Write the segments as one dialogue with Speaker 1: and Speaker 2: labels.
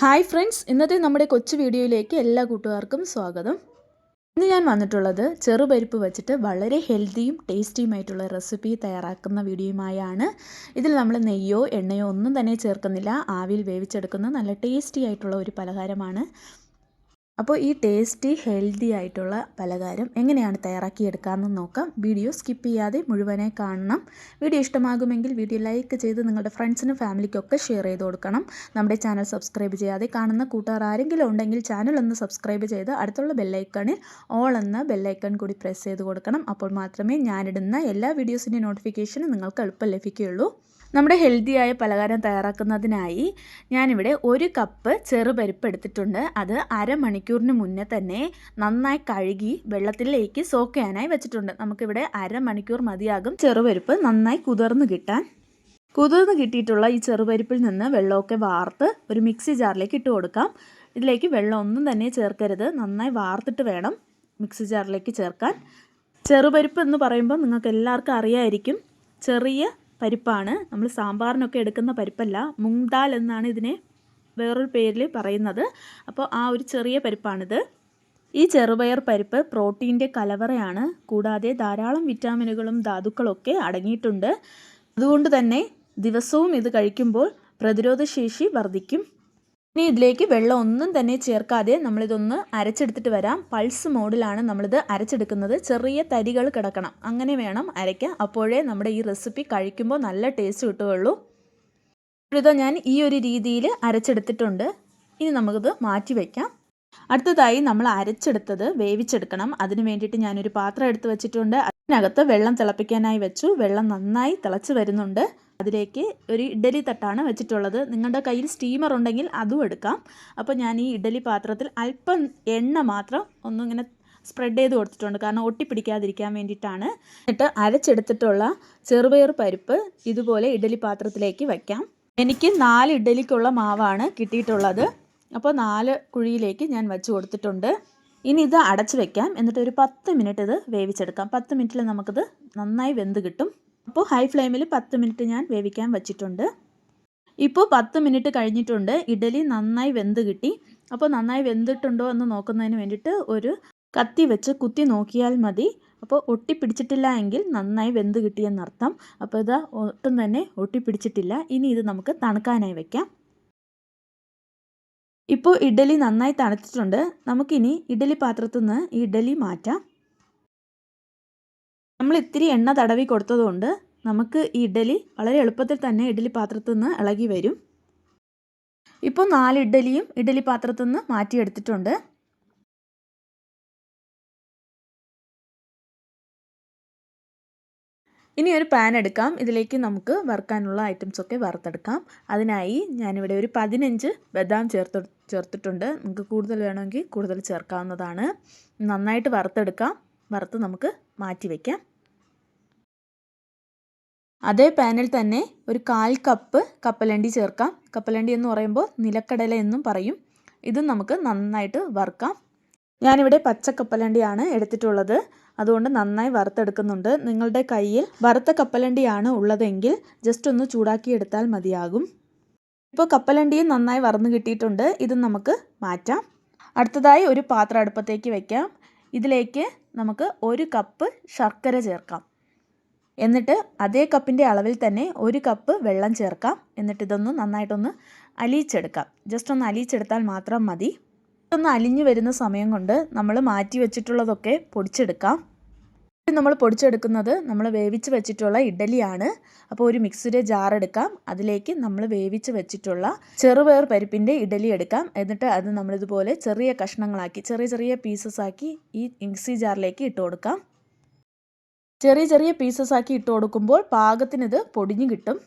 Speaker 1: Hi friends ഇന്നത്തെ നമ്മുടെ കൊച്ചു വീഡിയോയിലേക്ക് എല്ലാ കൂട്ടുകാർക്കും സ്വാഗതം. ഇന്ന് ഞാൻ വന്നിട്ടുള്ളത് ചെറുപരിപ്പ് വെച്ചിട്ട് വളരെ ഹെൽത്തിയും ടേസ്റ്റിയുമായിട്ടുള്ള റെസിപ്പി തയ്യാറാക്കുന്ന വീഡിയോയുമായാണ്. ഇതിൽ നമ്മൾ നെയ്യോ എണ്ണയോ ഒന്നും തന്നെ ചേർക്കുന്നില്ല. ആവിയിൽ വേവിച്ചെടുക്കുന്ന നല്ല ടേസ്റ്റി ആയിട്ടുള്ള ഒരു പലഹാരമാണ്. അപ്പോൾ ഈ ടേസ്റ്റി ഹെൽത്തി ആയിട്ടുള്ള പലഹാരം എങ്ങനെയാണ് തയ്യാറാക്കിയെടുക്കാമെന്ന് നോക്കാം. വീഡിയോ സ്കിപ്പ് ചെയ്യാതെ മുഴുവനായി കാണണം. വീഡിയോ ഇഷ്ടമാകുമെങ്കിൽ വീഡിയോ ലൈക്ക് ചെയ്ത് നിങ്ങളുടെ ഫ്രണ്ട്സിനും ഫാമിലിക്കൊക്കെ ഷെയർ ചെയ്ത് കൊടുക്കണം. നമ്മുടെ ചാനൽ സബ്സ്ക്രൈബ് ചെയ്യാതെ കാണുന്ന കൂട്ടുകാർ ആരെങ്കിലും ഉണ്ടെങ്കിൽ ചാനൽ ഒന്ന് സബ്സ്ക്രൈബ് ചെയ്ത് അടുത്തുള്ള ബെല്ലൈക്കണിൽ ഓൾ എന്ന ബെല്ലൈക്കൺ കൂടി പ്രസ് ചെയ്ത് കൊടുക്കണം. അപ്പോൾ മാത്രമേ ഞാനിടുന്ന എല്ലാ വീഡിയോസിന്റെ നോട്ടിഫിക്കേഷനും നിങ്ങൾക്ക് എളുപ്പം ലഭിക്കുകയുള്ളൂ. നമ്മുടെ ഹെൽത്തിയായ പലഹാരം തയ്യാറാക്കുന്നതിനായി ഞാനിവിടെ ഒരു കപ്പ് ചെറുപരിപ്പ് എടുത്തിട്ടുണ്ട് അത് അരമണിക്കൂറിന് മുന്നേ തന്നെ നന്നായി കഴുകി വെള്ളത്തിലേക്ക് സോക്ക് ചെയ്യാനായി വെച്ചിട്ടുണ്ട്. നമുക്കിവിടെ അരമണിക്കൂർ മതിയാകും ചെറുപരിപ്പ് നന്നായി കുതിർന്ന് കിട്ടാൻ. കുതിർന്ന് കിട്ടിയിട്ടുള്ള ഈ ചെറുപരിപ്പിൽ നിന്ന് വെള്ളമൊക്കെ വാർത്ത് ഒരു മിക്സി ജാറിലേക്ക് ഇട്ട് കൊടുക്കാം. ഇതിലേക്ക് വെള്ളം ഒന്നും തന്നെ ചേർക്കരുത്. നന്നായി വാർത്തിട്ട് വേണം മിക്സി ജാറിലേക്ക് ചേർക്കാൻ. ചെറുപരിപ്പ് എന്ന് പറയുമ്പോൾ നിങ്ങൾക്ക് എല്ലാവർക്കും അറിയായിരിക്കും. ചെറിയ പരിപ്പാണ്. നമ്മൾ സാമ്പാറിനൊക്കെ എടുക്കുന്ന പരിപ്പല്ല. മുങ്ദാൽ എന്നാണ് ഇതിനെ വേറൊരു പേരിൽ പറയുന്നത്. അപ്പോൾ ആ ഒരു ചെറിയ പരിപ്പാണിത്. ഈ ചെറുപയർ പരിപ്പ് പ്രോട്ടീന്റെ കലവറയാണ്. കൂടാതെ ധാരാളം വിറ്റാമിനുകളും ധാതുക്കളൊക്കെ അടങ്ങിയിട്ടുണ്ട്. അതുകൊണ്ട് തന്നെ ദിവസവും ഇത് കഴിക്കുമ്പോൾ പ്രതിരോധശേഷി വർദ്ധിക്കും. ഇനി ഇതിലേക്ക് വെള്ളം ഒന്നും തന്നെ ചേർക്കാതെ നമ്മളിതൊന്ന് അരച്ചെടുത്തിട്ട് വരാം. പൾസ് മോഡിലാണ് നമ്മളിത് അരച്ചെടുക്കുന്നത്. ചെറിയ തരികൾ കിടക്കണം. അങ്ങനെ വേണം അരയ്ക്കാൻ. അപ്പോഴേ നമ്മുടെ ഈ റെസിപ്പി കഴിക്കുമ്പോൾ നല്ല ടേസ്റ്റ് കിട്ടുകയുള്ളൂ. ഇപ്പോഴിതോ ഞാൻ ഈ ഒരു രീതിയിൽ അരച്ചെടുത്തിട്ടുണ്ട്. ഇനി നമുക്കിത് മാറ്റി വയ്ക്കാം അടുത്തതായി നമ്മൾ അരച്ചെടുത്തത് വേവിച്ചെടുക്കണം. അതിന് വേണ്ടിയിട്ട് ഞാനൊരു പാത്രം എടുത്ത് വെച്ചിട്ടുണ്ട്. അതിനകത്ത് വെള്ളം തിളപ്പിക്കാനായി വെച്ചു. വെള്ളം നന്നായി തിളച്ച് വരുന്നുണ്ട്. അതിലേക്ക് ഒരു ഇഡലി തട്ടാണ് വെച്ചിട്ടുള്ളത്. നിങ്ങളുടെ കയ്യിൽ സ്റ്റീമർ ഉണ്ടെങ്കിൽ അതും എടുക്കാം. അപ്പോൾ ഞാൻ ഈ ഇഡലി പാത്രത്തിൽ അല്പം എണ്ണ മാത്രം ഒന്നിങ്ങനെ സ്പ്രെഡ് ചെയ്ത് കൊടുത്തിട്ടുണ്ട്. കാരണം ഒട്ടിപ്പിടിക്കാതിരിക്കാൻ വേണ്ടിയിട്ടാണ്. എന്നിട്ട് അരച്ചെടുത്തിട്ടുള്ള ചെറുപയർ പരിപ്പ് ഇതുപോലെ ഇഡലി പാത്രത്തിലേക്ക് വയ്ക്കാം എനിക്ക് നാല് ഇഡലിക്കുള്ള മാവാണ് കിട്ടിയിട്ടുള്ളത്. അപ്പോൾ നാല് കുഴിയിലേക്ക് ഞാൻ വെച്ച് കൊടുത്തിട്ടുണ്ട്. ഇനി ഇത് അടച്ചു വെക്കാം. എന്നിട്ട് ഒരു പത്ത് മിനിറ്റ് ഇത് വേവിച്ചെടുക്കാം. പത്ത് മിനിറ്റിൽ നമുക്കിത് നന്നായി വെന്ത് കിട്ടും. അപ്പോൾ ഹൈ ഫ്ലെയിമിൽ പത്ത് മിനിറ്റ് ഞാൻ വേവിക്കാൻ വെച്ചിട്ടുണ്ട്. ഇപ്പോൾ പത്ത് മിനിറ്റ് കഴിഞ്ഞിട്ടുണ്ട്. ഇഡലി നന്നായി വെന്ത് കിട്ടി. അപ്പോൾ നന്നായി വെന്തിട്ടുണ്ടോ എന്ന് നോക്കുന്നതിന് വേണ്ടിയിട്ട് ഒരു കത്തി വെച്ച് കുത്തി നോക്കിയാൽ മതി. അപ്പോൾ ഒട്ടിപ്പിടിച്ചിട്ടില്ല എങ്കിൽ നന്നായി വെന്ത് കിട്ടിയെന്നർത്ഥം അപ്പോൾ ഇത് ഒട്ടും തന്നെ ഒട്ടിപ്പിടിച്ചിട്ടില്ല ഇനി ഇത് നമുക്ക് തണുക്കാനായി വെക്കാം. ഇപ്പോൾ ഇഡലി നന്നായി തണുത്തിട്ടുണ്ട്. നമുക്കിനി ഇഡലി പാത്രത്തിൽ നിന്ന് ഇഡലി മാറ്റാം. നമ്മൾ ഇത്തിരി എണ്ണ തടവി കൊടുത്തതുകൊണ്ട് നമുക്ക് ഈ ഇഡലി വളരെ എളുപ്പത്തിൽ തന്നെ ഇഡ്ഡലി പാത്രത്തിൽ നിന്ന് ഇളകി വരും. ഇപ്പോൾ നാല് ഇഡ്ഡലിയും ഇഡ്ഡലി പാത്രത്തിൽ നിന്ന് മാറ്റിയെടുത്തിട്ടുണ്ട്. ഇനി ഒരു പാൻ എടുക്കാം. ഇതിലേക്ക് നമുക്ക് വറുക്കാനുള്ള ഐറ്റംസ് ഒക്കെ വറുത്തെടുക്കാം. അതിനായി ഞാനിവിടെ ഒരു പതിനഞ്ച് ബദാം ചേർത്ത് ചേർത്തിട്ടുണ്ട്. നമുക്ക് കൂടുതൽ വേണമെങ്കിൽ കൂടുതൽ ചേർക്കാവുന്നതാണ്. നന്നായിട്ട് വറുത്തെടുക്കാം. വറുത്ത് നമുക്ക് മാറ്റി വയ്ക്കാം അതേ പാനിൽ തന്നെ ഒരു കാൽ കപ്പ് കപ്പലണ്ടി ചേർക്കാം. കപ്പലണ്ടി എന്ന് പറയുമ്പോൾ നിലക്കടല എന്നും പറയും. ഇതും നമുക്ക് നന്നായിട്ട് വറുക്കാം. ഞാനിവിടെ പച്ച കപ്പലണ്ടിയാണ് എടുത്തിട്ടുള്ളത്. അതുകൊണ്ട് നന്നായി വറുത്തെടുക്കുന്നുണ്ട്. നിങ്ങളുടെ കയ്യിൽ വറുത്ത കപ്പലണ്ടിയാണ് ഉള്ളതെങ്കിൽ ജസ്റ്റ് ഒന്ന് ചൂടാക്കി എടുത്താൽ മതിയാകും. ഇപ്പോൾ കപ്പലണ്ടിയും നന്നായി വറന്ന് കിട്ടിയിട്ടുണ്ട്. ഇത് നമുക്ക് മാറ്റാം. അടുത്തതായി ഒരു പാത്രം അടുപ്പത്തേക്ക് വയ്ക്കാം ഇതിലേക്ക് നമുക്ക് ഒരു കപ്പ് ശർക്കര ചേർക്കാം. എന്നിട്ട് അതേ കപ്പിന്റെ അളവിൽ തന്നെ ഒരു കപ്പ് വെള്ളം ചേർക്കാം. എന്നിട്ട് ഇതൊന്ന് നന്നായിട്ടൊന്ന് അലിയിച്ചെടുക്കാം. ജസ്റ്റ് ഒന്ന് അലിയിച്ചെടുത്താൽ മാത്രം മതി. ഒന്ന് അലിഞ്ഞു വരുന്ന സമയം കൊണ്ട് നമ്മൾ മാറ്റി വെച്ചിട്ടുള്ളതൊക്കെ പൊടിച്ചെടുക്കാം. നമ്മൾ പൊടിച്ചെടുക്കുന്നത് നമ്മൾ വേവിച്ച് വെച്ചിട്ടുള്ള ഇഡലിയാണ് അപ്പോൾ ഒരു മിക്സിയുടെ ജാർ എടുക്കാം. അതിലേക്ക് നമ്മൾ വേവിച്ച് വെച്ചിട്ടുള്ള ചെറുപയർ പരിപ്പിന്റെ ഇഡലി എടുക്കാം. എന്നിട്ട് അത് നമ്മളിതുപോലെ ചെറിയ കഷ്ണങ്ങളാക്കി ചെറിയ ചെറിയ പീസസ് ആക്കി ഈ മിക്സി ജാറിലേക്ക് ഇട്ട് കൊടുക്കാം. ചെറിയ ചെറിയ പീസസ് ആക്കി ഇട്ട് കൊടുക്കുമ്പോൾ പാകത്തിനിത് പൊടിഞ്ഞു കിട്ടും.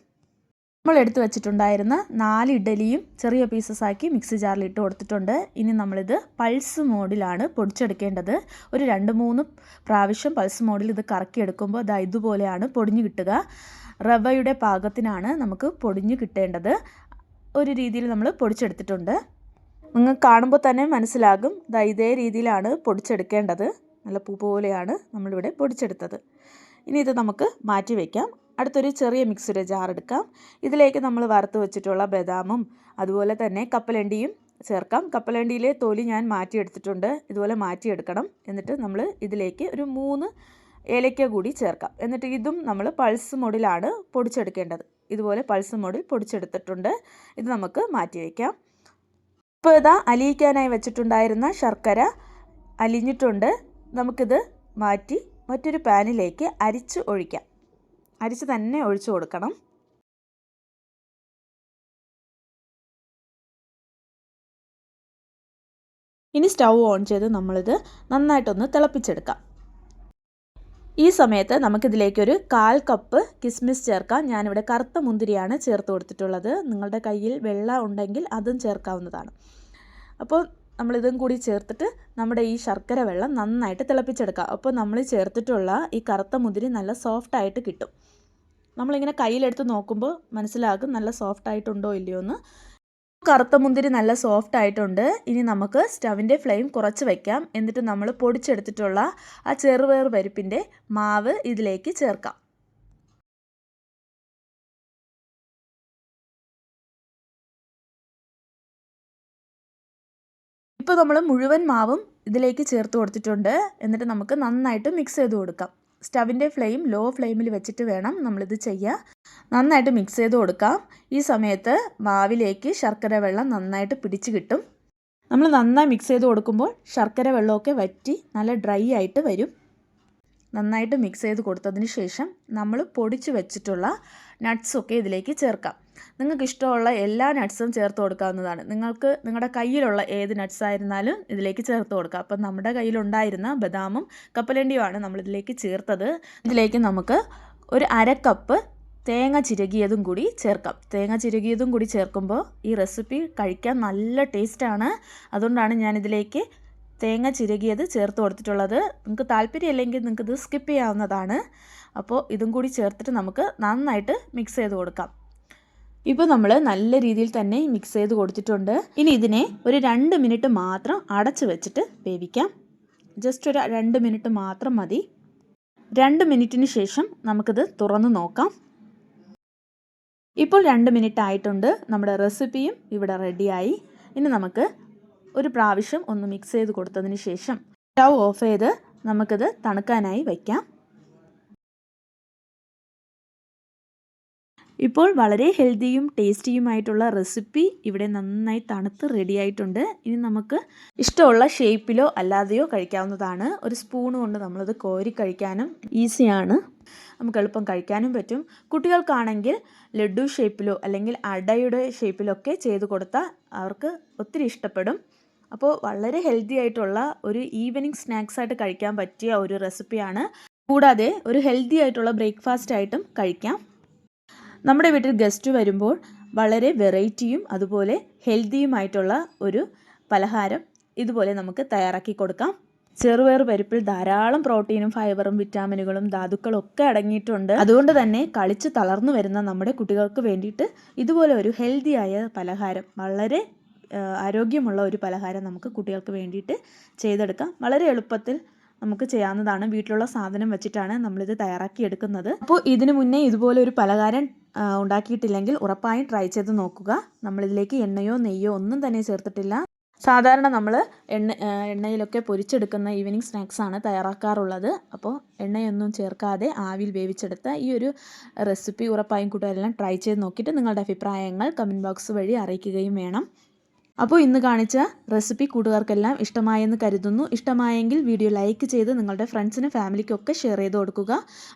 Speaker 1: നമ്മൾ എടുത്തു വെച്ചിട്ടുണ്ടായിരുന്ന നാല് ഇഡലിയും ചെറിയ പീസസ് ആക്കി മിക്സി ജാറിൽ ഇട്ട് കൊടുത്തിട്ടുണ്ട്. ഇനി നമ്മളിത് പൾസ് മോഡിലാണ് പൊടിച്ചെടുക്കേണ്ടത്. ഒരു രണ്ട് മൂന്ന് പ്രാവശ്യം പൾസ് മോഡിൽ ഇത് കറക്കിയെടുക്കുമ്പോൾ ഇതാ ഇതുപോലെയാണ് പൊടിഞ്ഞു കിട്ടുക. റവയുടെ പാകത്തിനാണ് നമുക്ക് പൊടിഞ്ഞു കിട്ടേണ്ടത്. ഒരു രീതിയിൽ നമ്മൾ പൊടിച്ചെടുത്തിട്ടുണ്ട്. നിങ്ങൾ കാണുമ്പോൾ തന്നെ മനസ്സിലാകും. ഇതാ ഇതേ രീതിയിലാണ് പൊടിച്ചെടുക്കേണ്ടത്. നല്ല പൂ പോലെയാണ് നമ്മളിവിടെ പൊടിച്ചെടുത്തത്. ഇനി ഇത് നമുക്ക് മാറ്റി വയ്ക്കാം അടുത്തൊരു ചെറിയ മിക്സിയുടെ ജാർ എടുക്കാം. ഇതിലേക്ക് നമ്മൾ വറുത്ത് വെച്ചിട്ടുള്ള ബദാമും അതുപോലെ തന്നെ കപ്പലണ്ടിയും ചേർക്കാം. കപ്പലണ്ടിയിലെ തൊലി ഞാൻ മാറ്റിയെടുത്തിട്ടുണ്ട്. ഇതുപോലെ മാറ്റിയെടുക്കണം. എന്നിട്ട് നമ്മൾ ഇതിലേക്ക് ഒരു മൂന്ന് ഏലയ്ക്ക കൂടി ചേർക്കാം. എന്നിട്ട് ഇതും നമ്മൾ പൾസ് മോഡിലാണ് പൊടിച്ചെടുക്കേണ്ടത്. ഇതുപോലെ പൾസ് മോഡിൽ പൊടിച്ചെടുത്തിട്ടുണ്ട്. ഇത് നമുക്ക് മാറ്റി വയ്ക്കാം ഇപ്പോൾ ഇതാ അലിയിക്കാനായി വെച്ചിട്ടുണ്ടായിരുന്ന ശർക്കര അലിഞ്ഞിട്ടുണ്ട്. നമുക്കിത് മാറ്റി മറ്റൊരു പാനിലേക്ക് അരിച്ച് ഒഴിക്കാം. അരിച്ച് തന്നെ ഒഴിച്ചു കൊടുക്കണം. ഇനി സ്റ്റൗ ഓൺ ചെയ്ത് നമ്മളിത് നന്നായിട്ടൊന്ന് തിളപ്പിച്ചെടുക്കാം. ഈ സമയത്ത് നമുക്കിതിലേക്കൊരു കാൽ കപ്പ് കിസ്മിസ് ചേർക്കാം. ഞാനിവിടെ കറുത്ത മുന്തിരിയാണ് ചേർത്ത് കൊടുത്തിട്ടുള്ളത്. നിങ്ങളുടെ കയ്യിൽ വെള്ള ഉണ്ടെങ്കിൽ അതും ചേർക്കാവുന്നതാണ്. അപ്പോൾ നമ്മളിതും കൂടി ചേർത്തിട്ട് നമ്മുടെ ഈ ശർക്കര വെള്ളം നന്നായിട്ട് തിളപ്പിച്ചെടുക്കുക. അപ്പോൾ നമ്മൾ ചേർത്തിട്ടുള്ള ഈ കറുത്ത മുതിരി നല്ല സോഫ്റ്റായിട്ട് കിട്ടും. നമ്മളിങ്ങനെ കയ്യിലെടുത്ത് നോക്കുമ്പോൾ മനസ്സിലാകും നല്ല സോഫ്റ്റ് ആയിട്ടുണ്ടോ ഇല്ലയോ എന്ന്. കറുത്ത മുന്തിരി നല്ല സോഫ്റ്റ് ആയിട്ടുണ്ട്. ഇനി നമുക്ക് സ്റ്റവിന്റെ ഫ്ലെയിം കുറച്ച് വയ്ക്കാം എന്നിട്ട് നമ്മൾ പൊടിച്ചെടുത്തിട്ടുള്ള ആ ചെറുപയർ പരിപ്പിന്റെ മാവ് ഇതിലേക്ക് ചേർക്കാം. ഇപ്പോൾ നമ്മൾ മുഴുവൻ മാവും ഇതിലേക്ക് ചേർത്ത് കൊടുത്തിട്ടുണ്ട്. എന്നിട്ട് നമുക്ക് നന്നായിട്ട് മിക്സ് ചെയ്ത് കൊടുക്കാം. സ്റ്റവിന്റെ ഫ്ലെയിം ലോ ഫ്ലെയിമിൽ വെച്ചിട്ട് വേണം നമ്മളിത് ചെയ്യുക നന്നായിട്ട് മിക്സ് ചെയ്ത് കൊടുക്കാം. ഈ സമയത്ത് മാവിലേക്ക് ശർക്കര വെള്ളം നന്നായിട്ട് പിടിച്ച് കിട്ടും. നമ്മൾ നന്നായി മിക്സ് ചെയ്ത് കൊടുക്കുമ്പോൾ ശർക്കര വെള്ളമൊക്കെ വറ്റി നല്ല ഡ്രൈ ആയിട്ട് വരും. നന്നായിട്ട് മിക്സ് ചെയ്ത് കൊടുത്തതിന് ശേഷം നമ്മൾ പൊടിച്ച് വെച്ചിട്ടുള്ള നട്ട്സൊക്കെ ഇതിലേക്ക് ചേർക്കാം. നിങ്ങൾക്ക് ഇഷ്ടമുള്ള എല്ലാ നട്ട്സും ചേർത്ത് കൊടുക്കാവുന്നതാണ്. നിങ്ങൾക്ക് നിങ്ങളുടെ കയ്യിലുള്ള ഏത് നട്ട്സ് ആയിരുന്നാലും ഇതിലേക്ക് ചേർത്ത് കൊടുക്കാം. അപ്പം നമ്മുടെ കയ്യിലുണ്ടായിരുന്ന ബദാമും കപ്പലണ്ടിയുമാണ് നമ്മളിതിലേക്ക് ചേർത്തത്. ഇതിലേക്ക് നമുക്ക് ഒരു അര കപ്പ് തേങ്ങ ചിരകിയതും കൂടി ചേർക്കാം. തേങ്ങ ചിരകിയതും കൂടി ചേർക്കുമ്പോൾ ഈ റെസിപ്പി കഴിക്കാൻ നല്ല ടേസ്റ്റാണ് അതുകൊണ്ടാണ് ഞാനിതിലേക്ക് തേങ്ങ ചിരകിയത് ചേർത്ത് കൊടുത്തിട്ടുള്ളത്. നിങ്ങൾക്ക് താല്പര്യമില്ലെങ്കിൽ നിങ്ങൾക്ക് ഇത് സ്കിപ്പ് ചെയ്യാവുന്നതാണ്. അപ്പോൾ ഇതും കൂടി ചേർത്തിട്ട് നമുക്ക് നന്നായിട്ട് മിക്സ് ചെയ്ത് കൊടുക്കാം. ഇപ്പോൾ നമ്മൾ നല്ല രീതിയിൽ തന്നെ മിക്സ് ചെയ്ത് കൊടുത്തിട്ടുണ്ട്. ഇനി ഇതിനെ ഒരു രണ്ട് മിനിറ്റ് മാത്രം അടച്ചു വെച്ചിട്ട് വേവിക്കാം. ജസ്റ്റ് ഒരു രണ്ട് മിനിറ്റ് മാത്രം മതി. രണ്ട് മിനിറ്റിന് ശേഷം നമുക്കിത് തുറന്ന് നോക്കാം. ഇപ്പോൾ രണ്ട് മിനിറ്റ് ആയിട്ടുണ്ട്. നമ്മുടെ റെസിപ്പിയും ഇവിടെ റെഡിയായി ഇനി നമുക്ക് ഒരു പ്രാവശ്യം ഒന്ന് മിക്സ് ചെയ്ത് കൊടുത്തതിന് ശേഷം സ്റ്റൗ ഓഫ് ചെയ്ത് നമുക്കിത് തണുക്കാനായി വയ്ക്കാം. ഇപ്പോൾ വളരെ ഹെൽത്തിയും ടേസ്റ്റിയുമായിട്ടുള്ള റെസിപ്പി ഇവിടെ നന്നായി തണുത്ത് റെഡിയായിട്ടുണ്ട് ഇനി നമുക്ക് ഇഷ്ടമുള്ള ഷേപ്പിലോ അല്ലാതെയോ കഴിക്കാവുന്നതാണ്. ഒരു സ്പൂൺ കൊണ്ട് നമ്മളത് കോരി കഴിക്കാനും ഈസിയാണ് നമുക്ക് എളുപ്പം കഴിക്കാനും പറ്റും. കുട്ടികൾക്കാണെങ്കിൽ ലഡു ഷേപ്പിലോ അല്ലെങ്കിൽ അടയുടെ ഷേപ്പിലൊക്കെ ചെയ്ത് കൊടുത്താൽ അവർക്ക് ഒത്തിരി ഇഷ്ടപ്പെടും. അപ്പോൾ വളരെ ഹെൽത്തി ആയിട്ടുള്ള ഒരു ഈവനിങ് സ്നാക്സ് ആയിട്ട് കഴിക്കാൻ പറ്റിയ ഒരു റെസിപ്പിയാണ് കൂടാതെ ഒരു ഹെൽത്തി ആയിട്ടുള്ള ബ്രേക്ക്ഫാസ്റ്റ് ആയിട്ടും കഴിക്കാം. നമ്മുടെ വീട്ടിൽ ഗസ്റ്റ് വരുമ്പോൾ വളരെ വെറൈറ്റിയും അതുപോലെ ഹെൽത്തിയുമായിട്ടുള്ള ഒരു പലഹാരം ഇതുപോലെ നമുക്ക് തയ്യാറാക്കി കൊടുക്കാം. ചെറുപയർ പരിപ്പിൽ ധാരാളം പ്രോട്ടീനും ഫൈബറും വിറ്റാമിനുകളും ധാതുക്കളും ഒക്കെ അടങ്ങിയിട്ടുണ്ട്. അതുകൊണ്ട് തന്നെ കളിച്ച് തളർന്നു വരുന്ന നമ്മുടെ കുട്ടികൾക്ക് വേണ്ടിയിട്ട് ഇതുപോലെ ഒരു ഹെൽത്തിയായ പലഹാരം വളരെ ആരോഗ്യമുള്ള ഒരു പലഹാരം നമുക്ക് കുട്ടികൾക്ക് വേണ്ടിയിട്ട് ചെയ്തെടുക്കാം. വളരെ എളുപ്പത്തിൽ നമുക്ക് ചെയ്യാവുന്നതാണ്. വീട്ടിലുള്ള സാധനം വെച്ചിട്ടാണ് നമ്മളിത് തയ്യാറാക്കി എടുക്കുന്നത് അപ്പോൾ ഇതിനു മുന്നേ ഇതുപോലെ ഒരു പലഹാരം ഉണ്ടാക്കിയിട്ടില്ലെങ്കിൽ ഉറപ്പായും ട്രൈ ചെയ്ത് നോക്കുക. നമ്മളിതിലേക്ക് എണ്ണയോ നെയ്യോ ഒന്നും തന്നെ ചേർത്തിട്ടില്ല. സാധാരണ നമ്മൾ എണ്ണ എണ്ണയിലൊക്കെ പൊരിച്ചെടുക്കുന്ന ഈവനിങ് സ്നാക്സാണ് തയ്യാറാക്കാറുള്ളത്. അപ്പോൾ എണ്ണയൊന്നും ചേർക്കാതെ ആവിൽ വേവിച്ചെടുത്ത ഈ ഒരു റെസിപ്പി ഉറപ്പായും കൂട്ടുകാരെല്ലാം ട്രൈ ചെയ്ത് നോക്കിയിട്ട് നിങ്ങളുടെ അഭിപ്രായങ്ങൾ കമന്റ് ബോക്സ് വഴി അറിയിക്കുകയും വേണം. അപ്പോൾ ഇന്ന് കാണിച്ച റെസിപ്പി കൂട്ടുകാർക്കെല്ലാം ഇഷ്ടമായെന്ന് കരുതുന്നു. ഇഷ്ടമായെങ്കിൽ വീഡിയോ ലൈക്ക് ചെയ്ത് നിങ്ങളുടെ ഫ്രണ്ട്സിനും ഫാമിലിക്കൊക്കെ ഷെയർ ചെയ്ത് കൊടുക്കുക.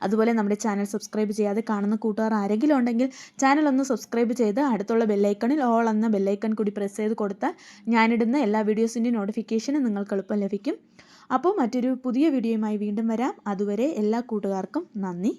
Speaker 1: അതുപോലെ നമ്മുടെ ചാനൽ സബ്സ്ക്രൈബ് ചെയ്യാതെ കാണുന്ന കൂട്ടുകാർ ആരെങ്കിലും ഉണ്ടെങ്കിൽ ചാനൽ ഒന്ന് സബ്സ്ക്രൈബ് ചെയ്ത് അടുത്തുള്ള ബെല്ലൈക്കണിൽ ഓൾ എന്ന ബെല്ലൈക്കൺ കൂടി പ്രസ് ചെയ്ത് കൊടുത്താൽ ഞാനിടുന്ന എല്ലാ വീഡിയോസിന്റെയും നോട്ടിഫിക്കേഷനും നിങ്ങൾക്ക് എളുപ്പം ലഭിക്കും. അപ്പോൾ മറ്റൊരു പുതിയ വീഡിയോയുമായി വീണ്ടും വരാം. അതുവരെ എല്ലാ കൂട്ടുകാർക്കും നന്ദി.